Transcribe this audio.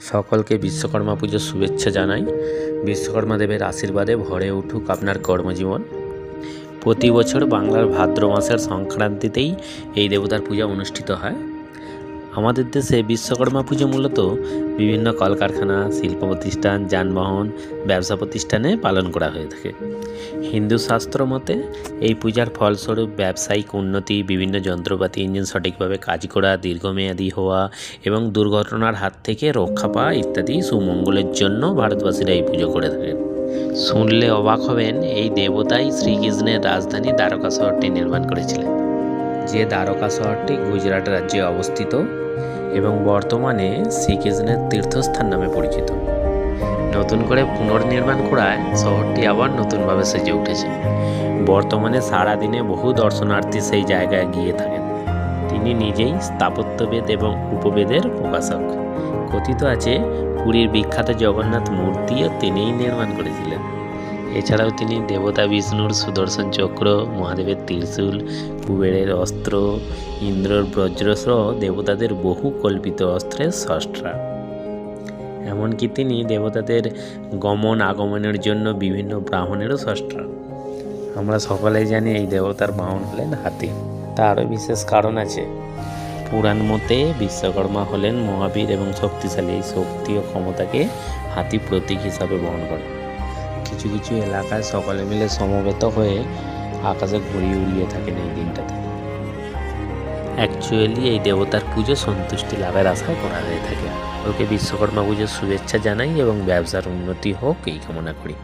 সকলকে বিশ্বকর্মা পুজোর শুভেচ্ছা জানাই। বিশ্বকর্মা দেবের আশীর্বাদে ভরে উঠুক আপনার কর্মজীবন। প্রতি বছর বাংলার ভাদ্র মাসের সংক্রান্তিতেই এই দেবতার পূজা অনুষ্ঠিত হয়। আমাদের দেশে বিশ্বকর্মা পুজো মূলত বিভিন্ন কলকারখানা, শিল্প প্রতিষ্ঠান, যানবাহন, ব্যবসা প্রতিষ্ঠানে পালন করা হয়ে থাকে। হিন্দু শাস্ত্র মতে, এই পূজার ফলস্বরূপ ব্যবসায়িক উন্নতি, বিভিন্ন যন্ত্রপাতি, ইঞ্জিন সঠিকভাবে কাজ করা, দীর্ঘমেয়াদী হওয়া এবং দুর্ঘটনার হাত থেকে রক্ষা পাওয়া ইত্যাদি সুমঙ্গলের জন্য ভারতবাসীরা এই পুজো করে থাকেন শুনলে অবাক হবেন, এই দেবতাই শ্রীকৃষ্ণের রাজধানী দ্বারকা শহরটি নির্মাণ করেছিলেন। যে দ্বারকা শহরটি গুজরাট রাজ্যে অবস্থিত এবং বর্তমানে শ্রীকৃষ্ণের তীর্থস্থান নামে পরিচিত। নতুন করে পুনর্নির্মাণ করায় শহরটি আবার নতুনভাবে সেজে উঠেছে। বর্তমানে সারাদিনে বহু দর্শনার্থী সেই জায়গায় গিয়ে থাকেন। তিনি নিজেই স্থাপত্যবেদ এবং উপবেদের প্রকাশক। কথিত আছে, পুরীর বিখ্যাত জগন্নাথ মূর্তিও তিনিই নির্মাণ করেছিলেন। এছাড়াও তিনি দেবতা বিষ্ণুর সুদর্শন চক্র, মহাদেবের ত্রিশূল, কুবেরের অস্ত্র, ইন্দ্রর বজ্র সহ দেবতাদের বহু কল্পিত অস্ত্রের স্রষ্টা এমনকি তিনি দেবতাদের গমন আগমনের জন্য বিভিন্ন ব্রাহ্মণেরও স্রষ্টা আমরা সকলেই জানি এই দেবতার বাহন হলেন হাতি। তারও বিশেষ কারণ আছে। পুরাণ মতে বিশ্বকর্মা হলেন মহাবীর এবং শক্তিশালী। এই শক্তি ও ক্ষমতাকে হাতি প্রতীক হিসাবে বহন করে। কিছু কিছু এলাকায় সকলে মিলে সমবেত হয়ে আকাশে ঘুরিয়ে উড়িয়ে থাকেন এই দিনটাতে। অ্যাকচুয়ালি এই দেবতার পুজো সন্তুষ্টি লাভের আশায় করা হয়ে থাকে। ওকে বিশ্বকর্মা পুজোর শুভেচ্ছা জানাই এবং ব্যবসার উন্নতি হোক এই কামনা করি।